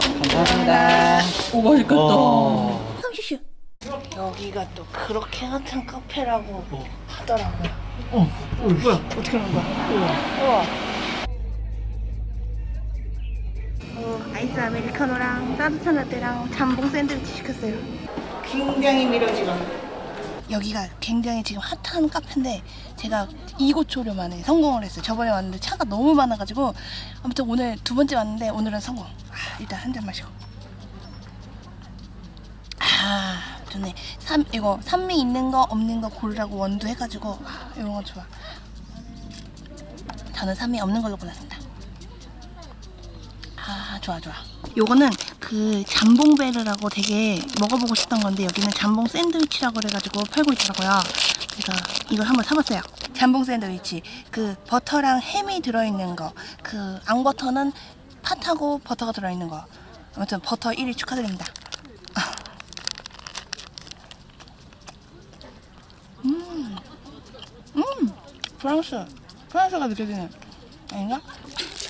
감사합니다. 오 맛있겠다. 어. 슈슈. 여기가 또 그렇게 핫한 카페라고 어. 하더라고요. 어, 어, 뭐야? 어떻게 하는 거야? 우와. 어, 아이스 아메리카노랑 따뜻한 라떼랑 잠봉 샌드위치 시켰어요. 굉장히 미뤄지고. 여기가 굉장히 지금 핫한 카페인데 제가 이곳 조료 만에 성공을 했어요. 저번에 왔는데 차가 너무 많아가지고 아무튼 오늘 두 번째 왔는데 오늘은 성공. 아, 일단 한 잔 마시고. 아 좋네. 삼 이거 산미 있는 거 없는 거 고르라고 원두 해가지고 아, 이런 거 좋아. 저는 산미 없는 걸로 골랐습니다. 아 좋아 좋아. 요거는 그 잠봉베르라고 되게 먹어보고 싶던 건데 여기는 잠봉 샌드위치라고 그래가지고 팔고 있더라고요. 그래서 이걸 한번 사봤어요. 잠봉 샌드위치 그 버터랑 햄이 들어있는 거. 그 앙버터는 팥하고 버터가 들어있는 거. 아무튼 버터 1위 축하드립니다. 음, 음, 프랑스, 프랑스가 느껴지네. 아닌가?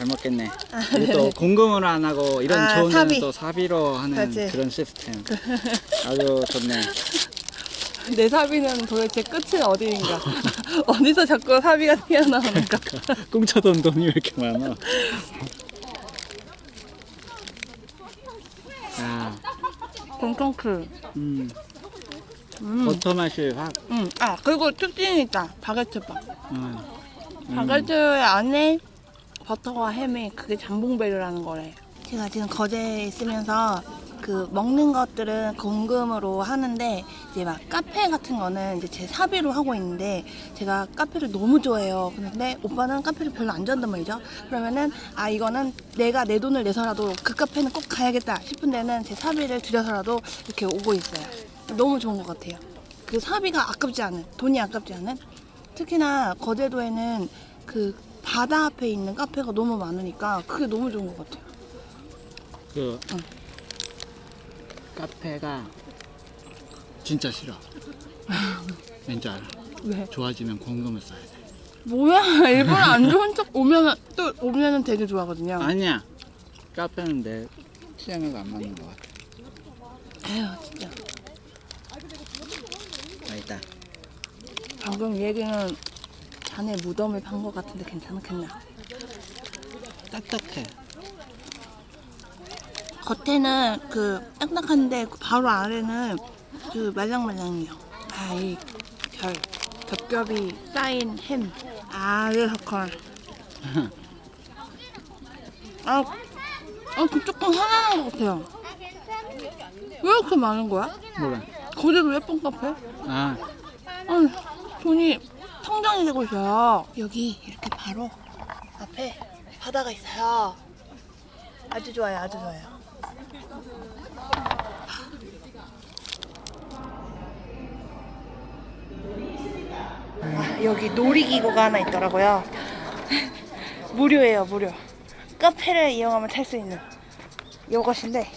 잘 먹겠네. 이게 또 공금으로 안 하고 이런 아, 좋은 사비. 데는 또 사비로 하는 그치. 그런 시스템. 아주 좋네. 내 사비는 도대체 끝은 어디인가? 어디서 자꾸 사비가 튀어나오는가? 꽁쳐돈 돈이 왜 이렇게 많아? 아, 엄청 크. 음, 음. 버터 맛이 확. 음. 아 그리고 특징이 있다. 바게트빵. 음, 음. 바게트 안에 버터와 햄이 그게 잠봉베르라는 거래. 제가 지금 거제에 있으면서 그 먹는 것들은 공금으로 하는데 이제 막 카페 같은 거는 이제 제 사비로 하고 있는데 제가 카페를 너무 좋아해요. 근데 오빠는 카페를 별로 안 좋아한단 말이죠. 그러면은 아 이거는 내가 내 돈을 내서라도 그 카페는 꼭 가야겠다 싶은 데는 제 사비를 들여서라도 이렇게 오고 있어요. 너무 좋은 것 같아요. 그 사비가 아깝지 않은 돈이 아깝지 않은 특히나 거제도에는 그 바다 앞에 있는 카페가 너무 많으니까 그게 너무 좋은 것 같아요. 그 응. 카페가 진짜 싫어. 왠지 알아? 왜? 좋아지면 공금을 써야 돼. 뭐야 일부러 안 좋은 척 오면은 또 오면은 되게 좋아하거든요. 아니야. 카페는 내 취향에도 안 맞는 것 같아. 에휴 진짜 맛있다. 방금 얘기는 잔에 무덤을 판 것 같은데 괜찮겠나? 딱딱해. 겉에는 그 딱딱한데 바로 아래는 그 말랑말랑해요. 아이 별 겹겹이 쌓인 햄. 아유 헐. 아, 아, 그 조금 화나는 것 같아요. 왜 이렇게 많은 거야? 뭐라? 거제도 예쁜 카페? 아, 아니, 돈이 되고 있어요. 여기 이렇게 바로 앞에 바다가 있어요. 아주 좋아요, 아주 좋아요. 아, 여기 놀이기구가 하나 있더라고요. 무료예요, 무료. 카페를 이용하면 탈 수 있는 이것인데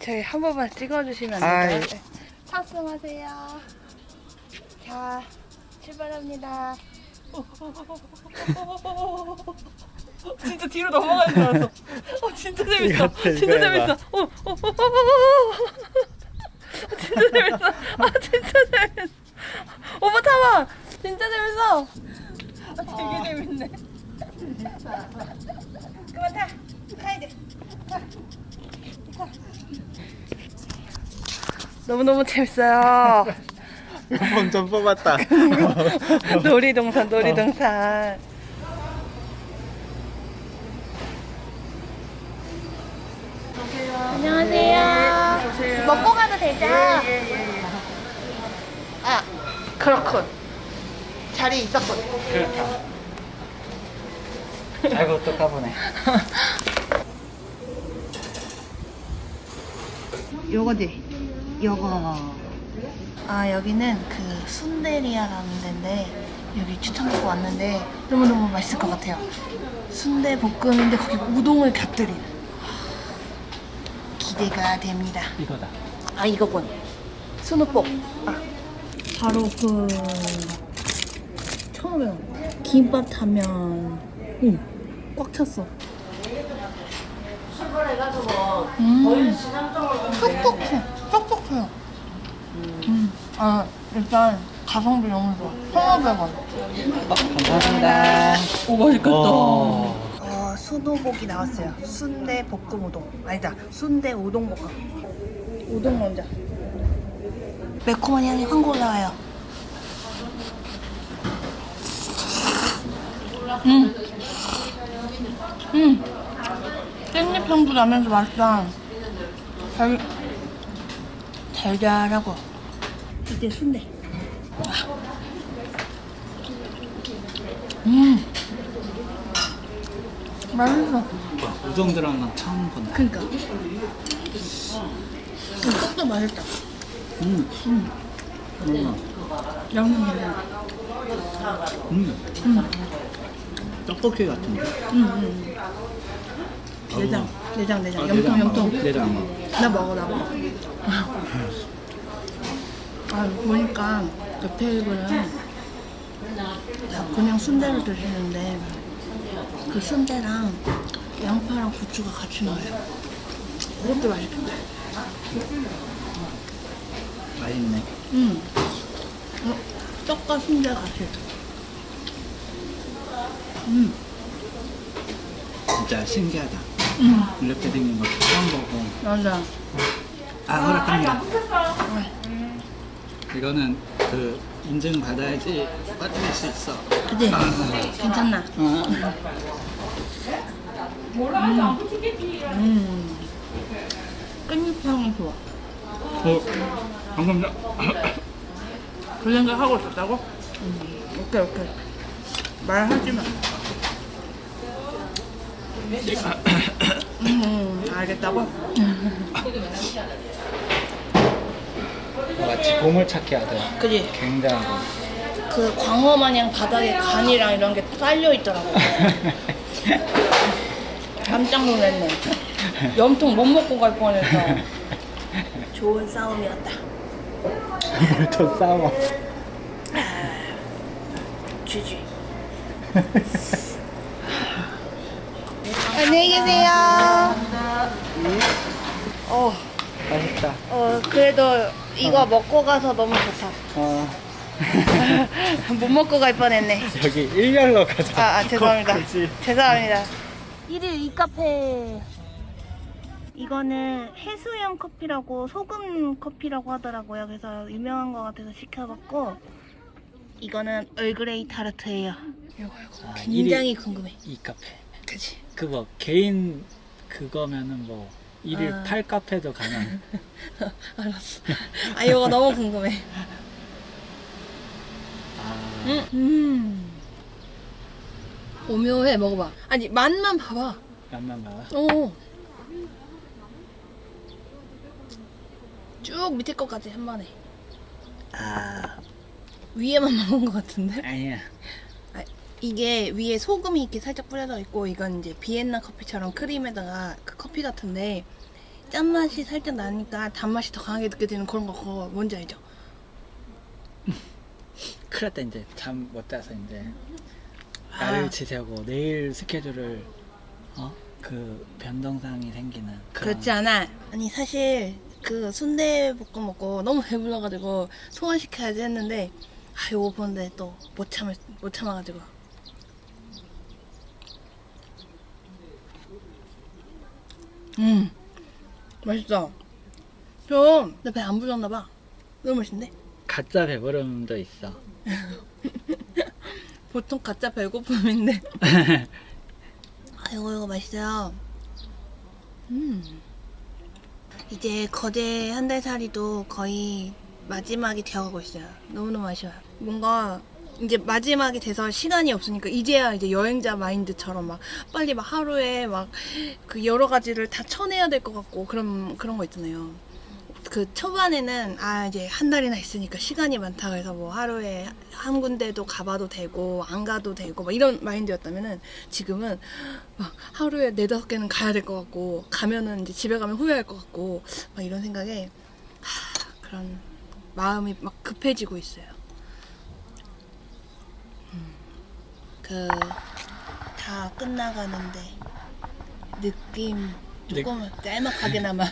저희 한 번만 찍어주시면 안 될까요? 아이. 네. 탑승하세요. 자, 출발합니다. 진짜 뒤로 넘어가는 줄 알았어. 어, 진짜 재밌어. 이거 진짜. 재밌어. 어, 어, 어, 어, 어, 어. 진짜 재밌어. 아, 진짜 재밌어. 오빠 타봐. 진짜 재밌어. 아, 되게 재밌네. 그만 타. 타야 돼. 타. 타. 너무너무 재밌어요. 한번좀 뽑았다. 놀이동산, 놀이동산. 안녕하세요. 먹고 가도 되죠? 아, 그렇군. 자리 있었군. 그렇다. 아이고 또 까보네. 요거지. 요거. 아 여기는 그 순대리아라는 데인데 여기 추천받고 왔는데 너무너무 맛있을 것 같아요. 순대 볶음인데 거기 우동을 곁들인. 기대가 됩니다. 이거다. 아 이거군. 순우뽕. 아 바로 그 처음에 김밥 타면 응, 꽉 찼어. 출발해가지고 음. 일단 가성비 너무 좋아. 1,500원. 감사합니다. 오 맛있겠다. 어. 어, 순호복이 나왔어요. 순대 볶음 우동. 아니다. 순대 우동 볶음. 우동 먼저. 매콤한 향이 확 올라와요. 음. 음. 깻잎 향도 나면서 맛있다. 달, 달달하고. 이제 순대. 음. 맛있어. 우동 드라마 처음 본다. 그니까. 떡도 맛있다. 음. 음. 음. 양념 괜찮아. 음. 음. 떡볶이 같은데. 음, 음. 내장, 내장, 내장. 아, 염통, 내장 염통. 내장. 나 먹어, 나 먹어. 아, 보니까 옆 테이블은 다 그냥 순대를 드시는데 그 순대랑 양파랑 고추가 같이 나와요. 그것도 맛있겠다. 맛있네. 음. 어, 떡과 순대 같이. 음. 진짜 신기하다. 음. 이렇게 생긴 거 처음 보고. 맞아. 아, 허락합니다. 이거는 그 인증 받아야지 빠질 수 있어. 그지? 괜찮나? 어. 음. 깻잎 향이 좋아. 어. 감사합니다. 그 생각 하고 있었다고? 음. 오케이, 오케이. 말하지 마. 음, 알겠다고? 마치 보물찾기 하듯 그지? 굉장하고. 그 광어 마냥 바닥에 간이랑 이런 게 깔려 있더라고. 깜짝 놀랐네. 염통 못 먹고 갈 뻔했어. 좋은 싸움이었다. 뭘더 싸워. GG. 안녕히 계세요. 어, 맛있다. 어, 그래도 이거 먹고 가서 너무 좋다. 어. 못 먹고 갈 뻔했네. 여기 일렬로 가자. 아, 아 죄송합니다. 굳이. 죄송합니다. 1일 이 카페. 이거는 해수형 커피라고 소금 커피라고 하더라고요. 그래서 유명한 것 같아서 시켜봤고 이거는 얼그레이 타르트예요. 이거 이거 아, 굉장히 궁금해. 이 카페. 그치? 그뭐 개인 그거면은 뭐 일일 아. 팔 카페도 가능. 알았어. 아 이거 너무 궁금해. 아. 음. 음. 오묘해 먹어봐. 아니 맛만 봐봐. 맛만 봐봐. 오. 쭉 밑에 것까지 한 번에. 아. 위에만 먹은 것 같은데? 아니야. 이게 위에 소금이 이렇게 살짝 뿌려져 있고 이건 이제 비엔나 커피처럼 크림에다가 그 커피 같은데 짠맛이 살짝 나니까 단맛이 더 강하게 느껴지는 그런 거 그거 뭔지 알죠? 큰일 났다 이제 잠 못 자서 이제 아. 나를 지새고 내일 스케줄을 어? 그 변동상이 생기는 그런 그렇지 않아. 아니 사실 그 순대볶음 먹고 너무 배불러가지고 소화시켜야지 했는데 아 요거 보는데 또 못 참을 못 참아가지고 음 맛있어. 좀내 배안 불렀나 봐. 너무 맛있는데? 가짜 배부름도 있어. 보통 가짜 배고픔인데. 아 이거 이거 맛있어요. 음. 이제 거제 한 달 살이도 거의 마지막이 되어가고 있어요. 너무너무 아쉬워요. 뭔가 이제 마지막이 돼서 시간이 없으니까 이제야 이제 여행자 마인드처럼 막 빨리 막 하루에 막 그 여러 가지를 다 쳐내야 될 것 같고 그런 그런 거 있잖아요. 그 초반에는 아 이제 한 달이나 있으니까 시간이 많다 그래서 뭐 하루에 한 군데도 가봐도 되고 안 가도 되고 막 이런 마인드였다면은 지금은 막 하루에 네다섯 개는 가야 될 것 같고 가면은 이제 집에 가면 후회할 것 같고 막 이런 생각에 하, 그런 마음이 막 급해지고 있어요. 그 다 끝나가는데 느낌 조금 짤막하게나마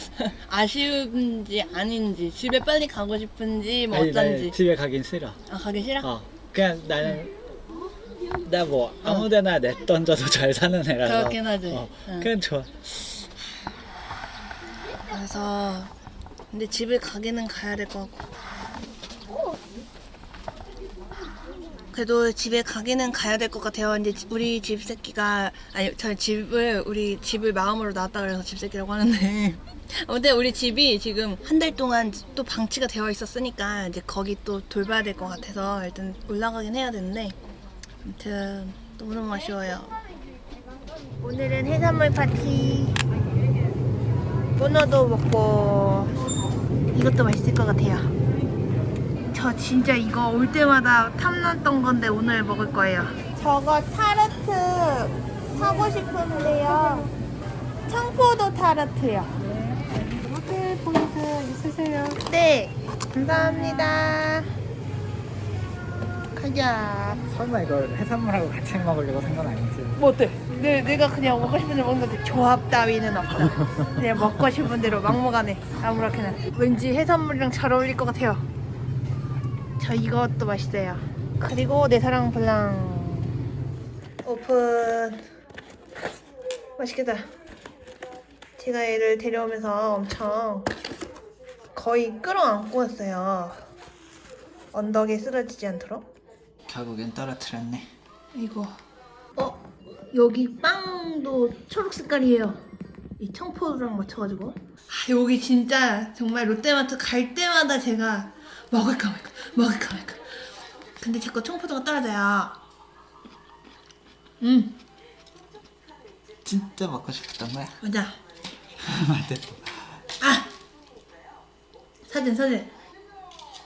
아쉬운지 아닌지 집에 빨리 가고 싶은지 뭐 아니, 나 어쩐지 집에 가긴 싫어. 아 가기 싫어? 어, 그냥 나는 나 뭐 아무데나 내 던져도 잘 사는 애라서. 그렇긴 하지. 어, 응. 그냥 좋아. 그래서 근데 집에 가기는 가야 될 것 같고 그래도 집에 가기는 가야 될 것 같아요. 이제 지- 우리 집 새끼가 아니 저 집을 우리 집을 마음으로 나왔다 그래서 집 새끼라고 하는데 근데 우리 집이 지금 한 달 동안 또 방치가 되어 있었으니까 이제 거기 또 돌봐야 될 것 같아서 일단 올라가긴 해야 되는데 아무튼 너무너무 아쉬워요. 오늘은 해산물 파티. 문어도 먹고 이것도 맛있을 것 같아요. 저 진짜 이거 올 때마다 탐났던 건데 오늘 먹을 거예요. 저거 타르트 사고 싶은데요. 청포도 타르트요. 호텔 포인트 있으세요? 네, 감사합니다. 가자. 설마 이걸 해산물하고 같이 먹으려고 산 건 아니지? 뭐 어때? 내, 내가 그냥 먹고 싶은 대로 먹는 건데 조합 따위는 없다. 그냥 먹고 싶은 대로 막먹하네. 아무렇게나. 왠지 해산물이랑 잘 어울릴 것 같아요. 저 이것도 맛있어요. 그리고 내 사랑 블랑 오픈. 맛있겠다. 제가 얘를 데려오면서 엄청 거의 끌어안고 왔어요. 언덕에 쓰러지지 않도록. 결국엔 떨어뜨렸네. 이거 어 여기 빵도 초록 색깔이에요 이 청포도랑 맞춰가지고 아 여기 진짜 정말 롯데마트 갈 때마다 제가 먹을까 말까 먹을까 말까. 근데 자꾸 청포도가 떨어져요. 음. 진짜 먹고 싶었던 거야? 맞아. 맞대. 아! 사진 사진.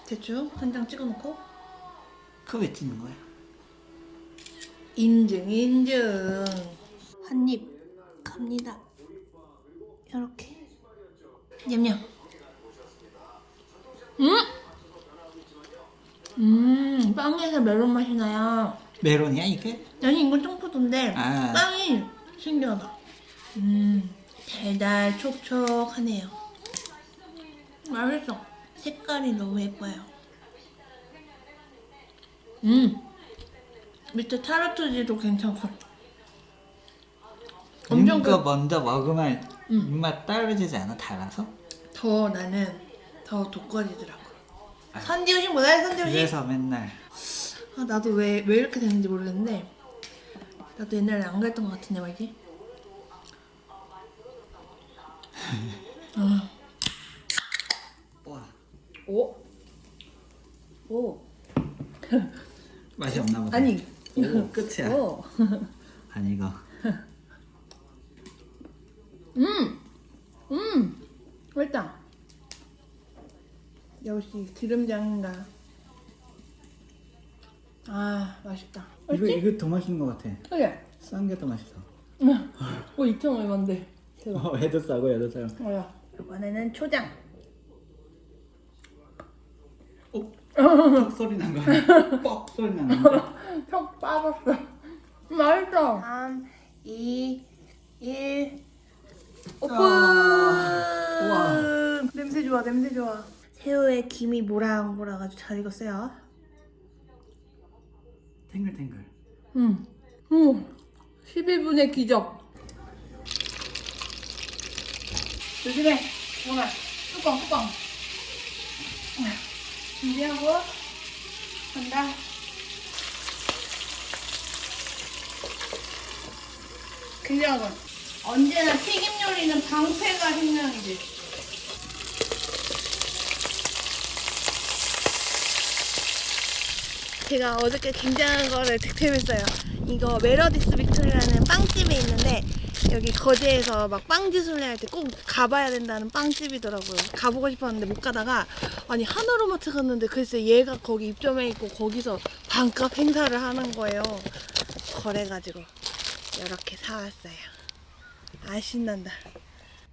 대충 한 장 찍어놓고. 그거 왜 찍는 거야? 인증 인증. 한 입 갑니다. 이렇게. 냠냠. 음! 음 빵에서 메론 맛이 나요 메론이야 이게? 아니 이건 청포도인데 아. 빵이 신기하다 음 달달 촉촉하네요 맛있어 색깔이 너무 예뻐요 음 밑에 타르트지도 괜찮고 엄청 이거 그, 먼저 먹으면 음. 입맛 떨어지지 않아? 달아서? 더 나는 더 독거리더라고 아. 선지우식 뭐야 선지우식? 그래서 맨날 아 나도 왜, 왜 이렇게 되는지 모르겠는데 나도 옛날에 안 그랬던 것 같은데 말이지 아. 와 오? 오 맛이 없나 보다. 아니 오, 끝이야. 오. 아니 이거 음! 음! 맛있다 역시 기름장인가 아 맛있다 이거 맛있지? 이거 더 맛있는 것 같아. 그래 싼 게 더 맛있어. 어 2천 얼마인데 대박 어, 얘도 싸고 얘도 싸고. 뭐야 이번에는 초장 어? 턱 소리 난 거. 아니야? 뻑 소리 나는 거. 턱 빠졌어 맛있어 3 2 1 오픈 우와. 냄새 좋아 냄새 좋아 새우에 김이 모락모락 아주 잘 익었어요 탱글탱글. 응. 오, 11분의 기적. 조심해. 오늘 뚜껑 뚜껑. 준비하고 간다. 굉장하군. 언제나 튀김 요리는 방패가 생명이지. 제가 어저께 굉장한 거를 득템했어요. 이거 메러디스 빅토리라는 빵집이 있는데 여기 거제에서 막 빵지술래 할때 꼭 가봐야 된다는 빵집이더라고요. 가보고 싶었는데 못 가다가 아니 하나로마트 갔는데 글쎄 얘가 거기 입점해 있고 거기서 반값 행사를 하는 거예요. 거래가지고 이렇게 사왔어요. 아 신난다.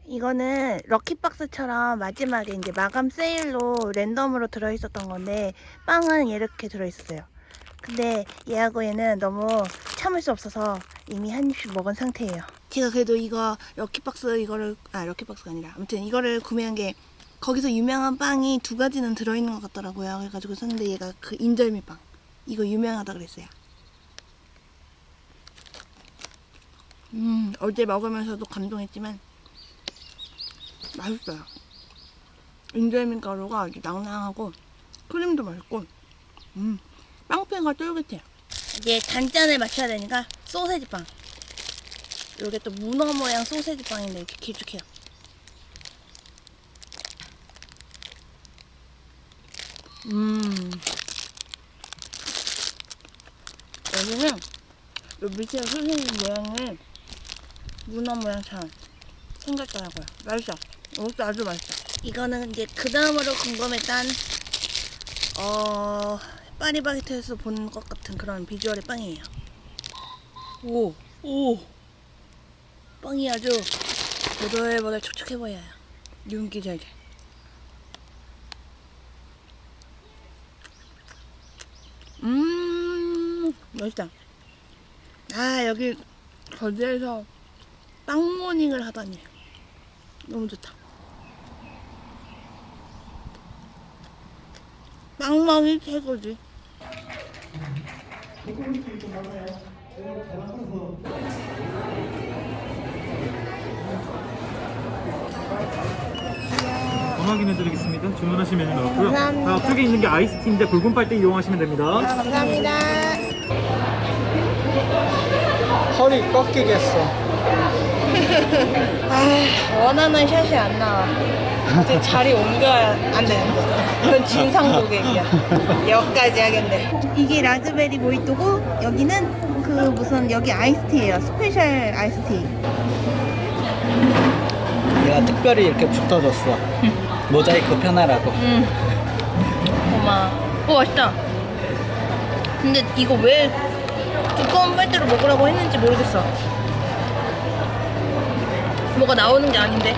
이거는 럭키박스처럼 마지막에 이제 마감 세일로 랜덤으로 들어있었던 건데 빵은 이렇게 들어있었어요. 근데 얘하고 얘는 너무 참을 수 없어서 이미 한 입씩 먹은 상태예요. 제가 그래도 이거 럭키박스 이거를 아 럭키박스가 아니라 아무튼 이거를 구매한 게 거기서 유명한 빵이 두 가지는 들어있는 것 같더라고요. 그래가지고 샀는데 얘가 그 인절미 빵 이거 유명하다 그랬어요. 음 어제 먹으면서도 감동했지만 맛있어요. 인절미 가루가 아주 낭낭하고 크림도 맛있고 음 빵피가 쫄깃해요. 이제 단짠을 맞춰야 되니까 소세지 빵. 이게 또 문어 모양 소세지 빵인데 이렇게 길쭉해요. 음. 여기는 요 밑에 소세지 모양이 문어 모양처럼 생겼더라고요. 맛있어. 이것도 아주 맛있어. 이거는 이제 그 다음으로 궁금했던 어 파리바게트에서 본 것 같은 그런 비주얼의 빵이에요. 오, 오. 빵이 아주 보들보들 촉촉해 보여요. 윤기 잘잘. 음, 맛있다. 아, 여기 거제에서 빵 모닝을 하다니. 너무 좋다. 빵망이 최고지. 확인해드리겠습니다. 주문하신 메뉴 나왔고요. 감사합니다. 아, 앞쪽에 있는 게 아이스티인데 붉은 빨대 이용하시면 됩니다. 아, 감사합니다. 허리 꺾이겠어. 아, 원하는 샷이 안 나와. 이제 자리 옮겨야 안 되는데. 그건 진상 고객이야. 여기까지 하겠네. 이게 라즈베리 모히또고, 여기는 그 무슨, 여기 아이스티예요. 스페셜 아이스티. 내가 특별히 이렇게 붙어줬어. 모자이크 편하라고. 음. 고마워. 오, 맛있다. 근데 이거 왜 두꺼운 빨대로 먹으라고 했는지 모르겠어. 뭐가 나오는 게 아닌데.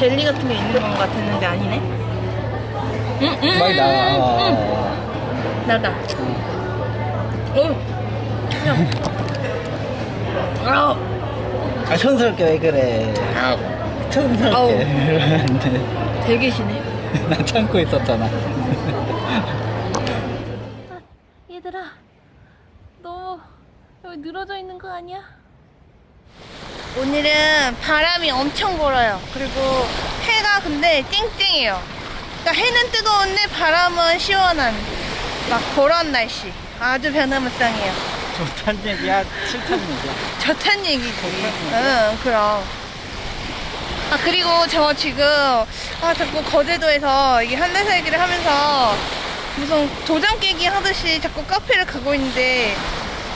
젤리 같은 게 있는 것 같았는데 아니네. 음, 음, 많이 나와. 음, 음. 나다. 어. 아우. 아, 촌스럽게 왜 그래. 아우. 촌스럽게. 이러는데. 되게 시네. 나 참고 있었잖아. 얘들아, 너무 여기 늘어져 있는 거 아니야? 오늘은 바람이 엄청 불어요. 그리고 해가 근데 쨍쨍해요. 그러니까 해는 뜨거운데 바람은 시원한 막 그런 날씨. 아주 변화무쌍해요. 좋단 얘기야, 싫단 얘기야. 좋단 얘기지. 응, 그럼. 아, 그리고 저 지금, 아, 자꾸 거제도에서 이게 한 달 살기를 하면서 무슨 도장 깨기 하듯이 자꾸 카페를 가고 있는데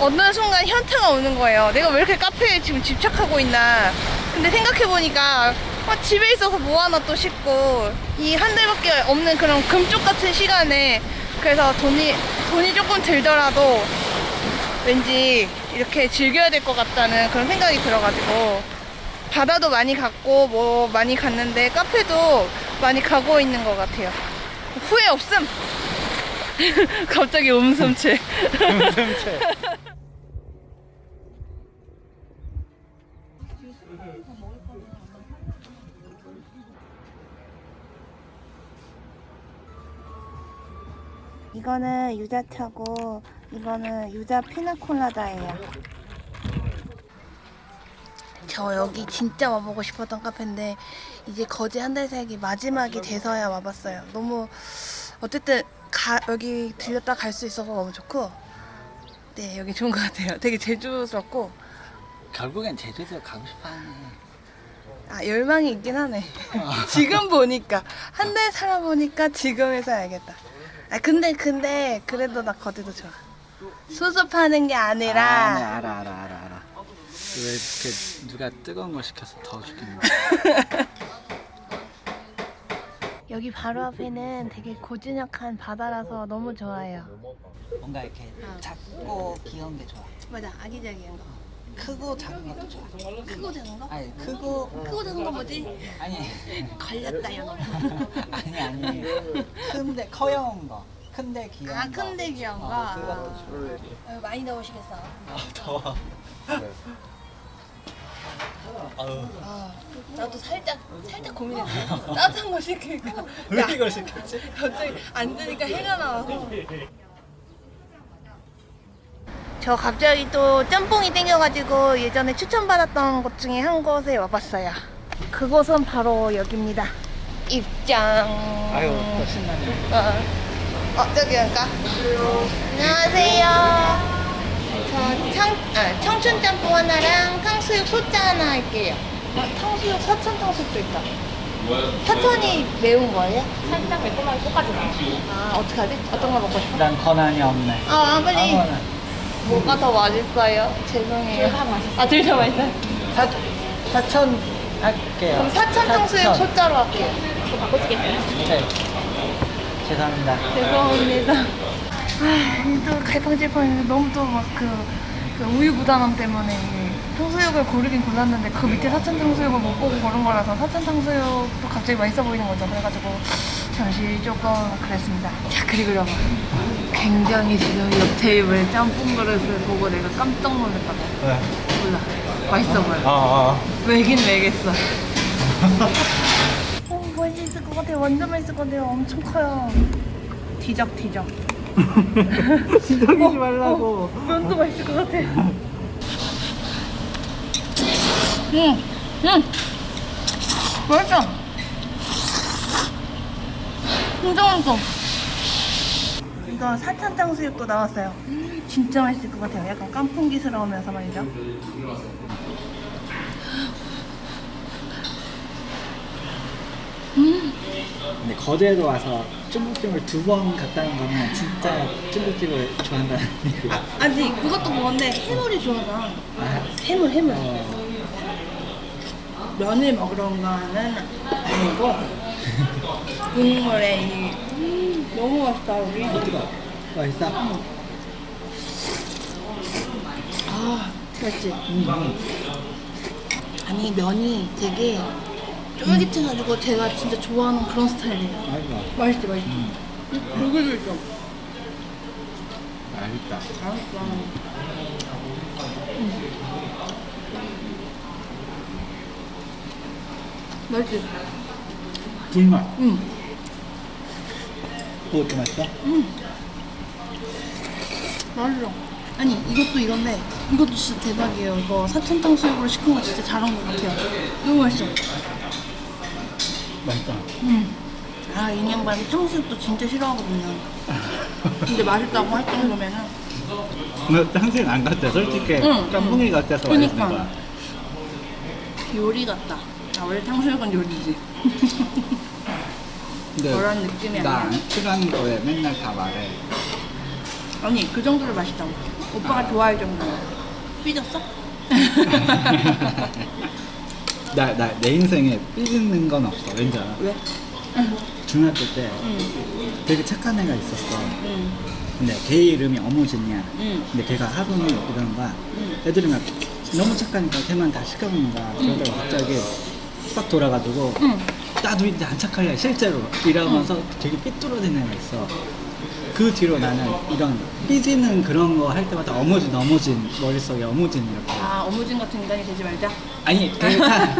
어느 순간 현타가 오는 거예요. 내가 왜 이렇게 카페에 지금 집착하고 있나. 근데 생각해보니까 아, 집에 있어서 뭐 하나 또 싶고 이 한 달밖에 없는 그런 금쪽 같은 시간에 그래서 돈이, 돈이 조금 들더라도 왠지 이렇게 즐겨야 될 것 같다는 그런 생각이 들어가지고 바다도 많이 갔고 뭐 많이 갔는데 카페도 많이 가고 있는 것 같아요. 후회 없음. 갑자기 음슴체. 음슴체. 이거는 유자차고 이거는 유자 피나콜라다예요. 저 여기 진짜 와보고 싶었던 카페인데 이제 거제 한 달 살기 마지막이 돼서야 와봤어요. 너무 어쨌든 가, 여기 들렸다 갈 수 있어서 너무 좋고 네 여기 좋은 것 같아요. 되게 제주스럽고 결국엔 제주도 가고 싶어 하네. 아 열망이 있긴 하네. 지금 보니까 한 달 살아보니까 지금에서 알겠다. 아 근데 근데 그래도 나 거제도 좋아. 수습하는 게 아니라 아, 네, 알아, 알아, 알아, 알아. 왜 이렇게 누가 뜨거운 걸 시켜서 더워 죽겠는데. 여기 바로 앞에는 되게 고즈넉한 바다라서 너무 좋아요. 뭔가 이렇게 어. 작고 귀여운 게 좋아. 맞아, 아기자기한 거. 크고 작은 것도 좋아. 크고 작은 거? 아니, 크고, 크고 작은 거 뭐지? 아니. 걸렸다 요 아니, 아니. 큰데, 커여운 거. 큰데 귀여운 아, 거. 큰데 귀여운 거. 어, 그것도 좋아. 어, 많이 넣으시겠어. 아, 더워. 아유. 아, 나도 살짝 살짝 고민했어. 따뜻한 거 시킬까? 왜 야, 이걸 시켰지? 갑자기 앉으니까 해가 나와서. 저 갑자기 또 짬뽕이 땡겨가지고 예전에 추천받았던 곳 중에 한 곳에 와봤어요. 그곳은 바로 여기입니다. 입장. 아유 또 신나네. 어, 어 저기 갈까? 안녕하세요. 저 청, 아, 청춘 짬뽕 하나랑 탕수육 소짜 하나 할게요. 어, 탕수육 사천 탕수육도 있다. 사천이 매운 거예요? 살짝 매콤하게 볶아주세요. 아 어떡하지? 어떤 거 먹고 싶어? 난 권한이 없네. 아. 아무거나. 뭐가 더 맛있어요? 죄송해요. 둘다 맛있어요. 아, 둘 다 맛있어요? 사 사천 할게요. 그럼 사천 탕수육 소짜로 할게요. 또 바꿔주겠어요? 네. 죄송합니다. 죄송합니다. 아, 또 갈팡질팡 너무 또 막그 그 우유 부단함 때문에 탕수육을 고르긴 골랐는데 그 밑에 사천 탕수육을 못 보고 고른 거라서 사천 탕수육도 갑자기 맛있어 보이는 거죠. 그래가지고 잠시 조금 그랬습니다. 자 그리고 여러분 굉장히 지금 옆 테이블 짬뽕 그릇을 보고 내가 깜짝 놀랐다고 왜? 몰라 맛있어 보여. 아, 아. 왜긴 왜겠어. 어, 맛있을 것 같아요. 완전 맛있을 것 같아요. 엄청 커요. 뒤적뒤적. 지적이지 말라고. 면도 맛있을 것 같아. 응, 응. 맛있어. 진짜 맛있어. 이거 사천 탕 수육도 나왔어요. 진짜 맛있을 것 같아요. 약간 깐풍기스러우면서 말이죠. 근데 거제도 와서 중국집을 두 번 갔다는 거는 진짜 중국집을 좋아한다는 얘기. 아니 그것도 그건데 해물이 좋아하잖아. 아, 해물 해물. 어, 면을 먹으러 온 거는 아니고 국물에 이 음, 너무 맛있다 여기. 어디가? 맛있어? 아 맛있지. 음, 음. 아니 면이 되게 쫄깃해가지고 제가 진짜 좋아하는 그런 스타일이에요. 맛있어. 맛있지 맛있지. 음, 고기도 있어. 맛있다. 맛있어. 맛있지? 불맛. 응. 그것도 맛있어? 음. 맛있어. 아니 이것도 이건데 이것도 진짜 대박이에요. 이거 사천 탕 수육으로 시킨 거 진짜 잘한 것 같아요. 너무 맛있어. 맛있다. 음. 아, 이 양반 탕수육도 진짜 싫어하거든요. 근데 맛있다고 할 정도면은 너 탕수육 안 같아. 솔직히 응, 짬뽕이 같아서 맛있는 그니까. 거야. 요리 같다. 아, 원래 탕수육은 요리지. 그런 느낌이 나 아니야. 싫어하는 거에 맨날 다 말해. 아니, 그 정도로 맛있다고. 오빠가 좋아할 정도로. 삐졌어? 나, 나, 내 인생에 삐지는 건 없어. 왠지 알아? 왜? 중학교 때 응, 되게 착한 애가 있었어. 응, 근데 걔 이름이 어무진이야. 응, 근데 걔가 하루는 이러는 거야. 응. 애들이 막 너무 착하니까 걔만 다 시켜먹는 거야. 그러다가 갑자기 딱 돌아가지고 응. 나도 이제 안 착할래 실제로 이러면서 되게 삐뚤어진 애가 있어. 그 뒤로 나는 이런 삐지는 그런 거 할 때마다 어무진 어무진 머릿속에 어무진 이렇게 아, 어무진 같은 인간이 되지 말자. 아니 걔, 차,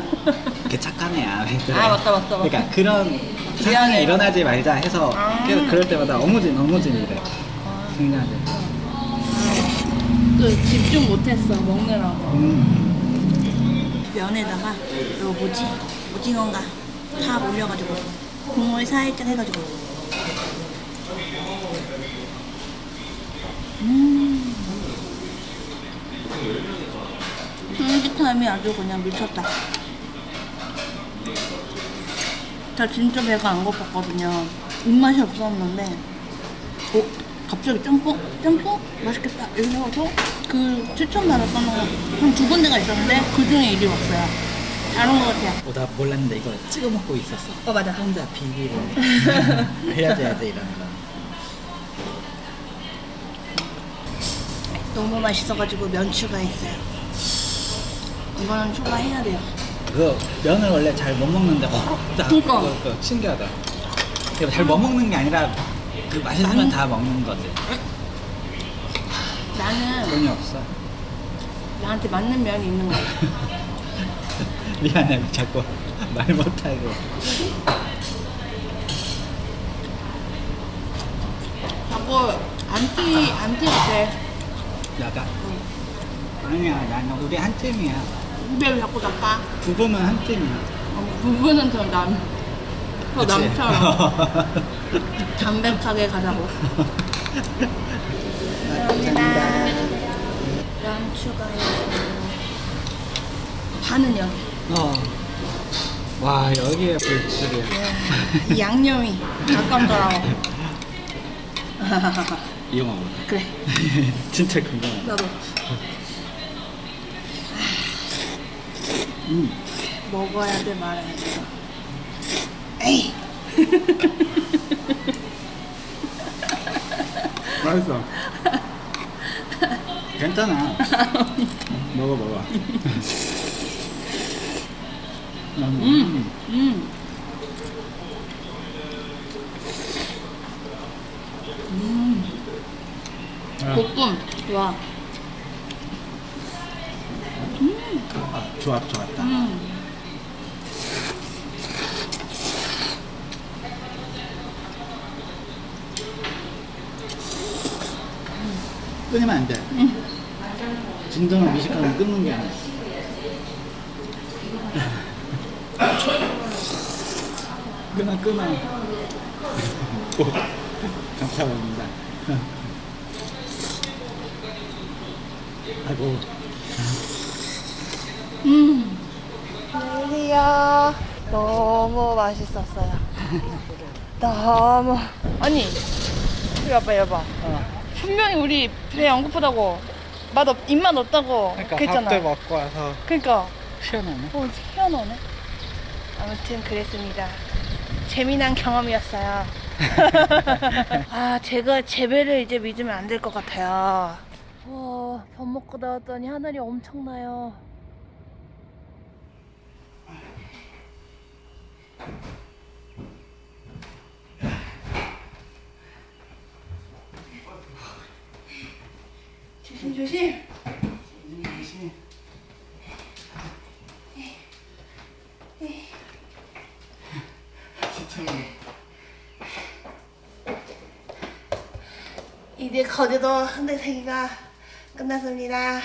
걔 착한 애야 왜 그래. 아, 맞다, 맞다, 맞다. 그러니까 그런 미안해. 상황이 일어나지 말자 해서 아. 계속 그럴 때마다 어무진 어무진 이래 중요하지 또 집중 못했어, 먹느라고. 음. 면에다가 요 뭐지? 오징어인가 다 올려가지고 국물 살짝 해가지고 음 쫄깃함이 아주 그냥 미쳤다. 저 진짜 배가 안 고팠거든요. 입맛이 없었는데 어? 갑자기 짬뽕? 짬뽕? 맛있겠다. 이러면서 그 추천받았던 한 두 군데가 있었는데 그 중에 이리 왔어요. 다른 것 같아요. 어, 나 몰랐는데 이거 찍어 먹고 있었어. 어 맞아. 혼자 비비를 해야지 돼 이런 거 너무 맛있어가지고 면 추가했어요. 이거는 추가해야 돼요. 그 면을 원래 잘 못 먹는데 어, 나 그니까. 그거, 그거 신기하다. 잘 못 먹는 게 아니라 그 맛있으면 나는- 다 먹는 거지. 나는 돈이 없어. 나한테 맞는 면이 있는 거야. 미안해 자꾸 말 못하고 자꾸 안티 안티 같아. 나가 아니야 나는 우리 한 팀이야 입에 왜 자꾸 나빠? 부부는 한 팀이야 어, 부부는 더 남. 더 그치? 남처럼 담백하게 가자고. 감사합니다. 양 추가요. 반은 여기. 어. 와 여기에 불줄이야 이 양념이 아깝더라고. 이거 먹어 그래. 진짜 궁금해 나도 음. 먹어야 돼 말아야 돼. 에이. 맛있어 괜찮아 먹어 먹어 음. 음. 볶음. 좋아. 아, 조합 좋았다. 음. 끊으면 안돼. 진정한 미식가는 끊는 게 아니야. 끊어 끊어. 오, 감사합니다 아이고 음. 안녕하세요. 너무 맛있었어요. 너무. 아니, 와봐, 이리 와봐. 어, 분명히 우리 배 안 고프다고 맛 없, 입맛 없다고 그러니까 그랬잖아. 밥도 먹고 와서 그러니까 시원하네 어 희한하네. 아무튼 그랬습니다. 재미난 경험이었어요. 아 제가 제 배를 이제 믿으면 안 될 것 같아요. 와, 밥 먹고 나왔더니 하늘이 엄청나요. 조심 조심. 이제 거제도 흔들세기가 끝났습니다.